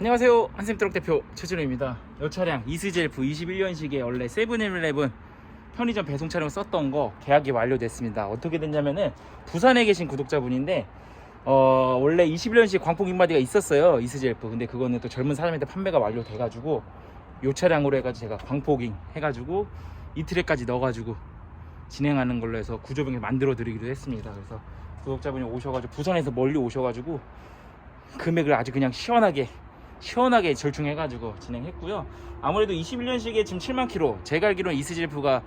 안녕하세요. 한샘트럭 대표 최준호입니다. 이 차량 이스젤프 21년식의 원래 세븐일레븐 편의점 배송 차량 썼던 거 계약이 완료됐습니다. 어떻게 됐냐면은 부산에 계신 구독자분인데 어 원래 21년식 광폭 인바디가 있었어요 이스젤프. 근데 그거는 또 젊은 사람한테 판매가 완료돼 가지고 요 차량으로 해가지고 제가 광폭잉 해가지고 이틀에까지 넣어가지고 진행하는 걸로 해서 구조병에 만들어 드리기로 했습니다. 그래서 구독자분이 오셔가지고 부산에서 멀리 오셔가지고 금액을 아주 그냥 시원하게 시원하게 절충해가지고 진행했고요. 아무래도 21년식에 지금 7만 킬로. 제가 알기로는 이스질프가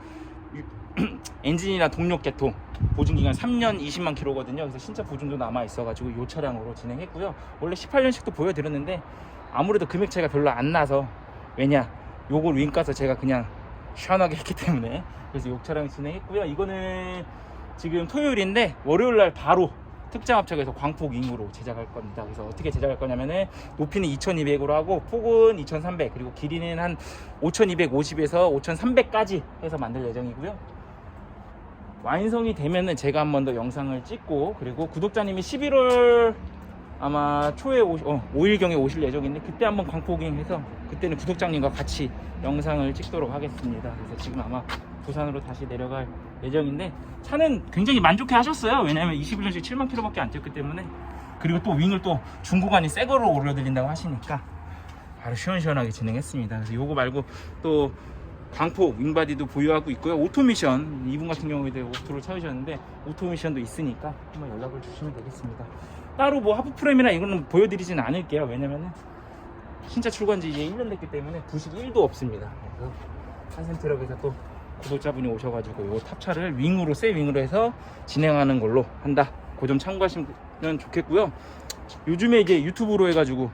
엔진이나 동력 개통 보증 기간 3년 20만 킬로거든요. 그래서 신차 보증도 남아 있어가지고 이 차량으로 진행했고요. 원래 18년식도 보여드렸는데 아무래도 금액 차이가 별로 안 나서 왜냐 요걸 윙가서 제가 그냥 시원하게 했기 때문에 그래서 요 차량 진행했고요. 이거는 지금 토요일인데 월요일 날 바로 특장 합작해서 광폭 윙으로 제작할 겁니다. 그래서 어떻게 제작할 거냐면은 높이는 2200으로 하고 폭은 2300 그리고 길이는 한 5250에서 5300까지 해서 만들 예정이고요. 완성이 되면은 제가 한 번 더 영상을 찍고 그리고 구독자님이 11월 아마 초에 오, 어, 5일경에 오실 예정인데 그때 한번 광폭잉 해서 그때는 구독자님과 같이 영상을 찍도록 하겠습니다. 그래서 지금 아마 부산으로 다시 내려갈 예정인데 차는 굉장히 만족해 하셨어요. 왜냐면 21년씩 7만 킬로밖에 안 뛰었기 때문에 그리고 또 윙을 또 중고간이 새 거로 올려드린다고 하시니까 바로 시원시원하게 진행했습니다. 그래서 요거 말고 또 광폭 윙바디도 보유하고 있고요. 오토미션 이분 같은 경우에도 오토를 찾으셨는데 오토미션도 있으니까 한번 연락을 주시면 되겠습니다. 따로 뭐 하프 프레임이나 이거는 보여드리진 않을게요. 왜냐면은 신차 출고한 지 이제 1년 됐기 때문에 부식이 1도 없습니다. 그래서 한센트럭에서 또 구독자분이 오셔가지고 요 탑차를 윙으로 새 윙으로 해서 진행하는 걸로 한다. 그 점 참고하시면 좋겠고요. 요즘에 이제 유튜브로 해가지고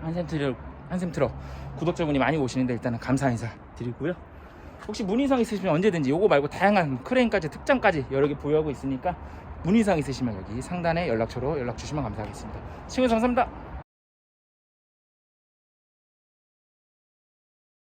한센트럭 한센트럭 구독자분이 많이 오시는데 일단은 감사 인사 드리고요. 혹시 문의사항 있으시면 언제든지 요거 말고 다양한 크레인까지 특장까지 여러 개 보유하고 있으니까 문의사항 있으시면 여기 상단에 연락처로 연락 주시면 감사하겠습니다. 시청해주셔서 감사합니다.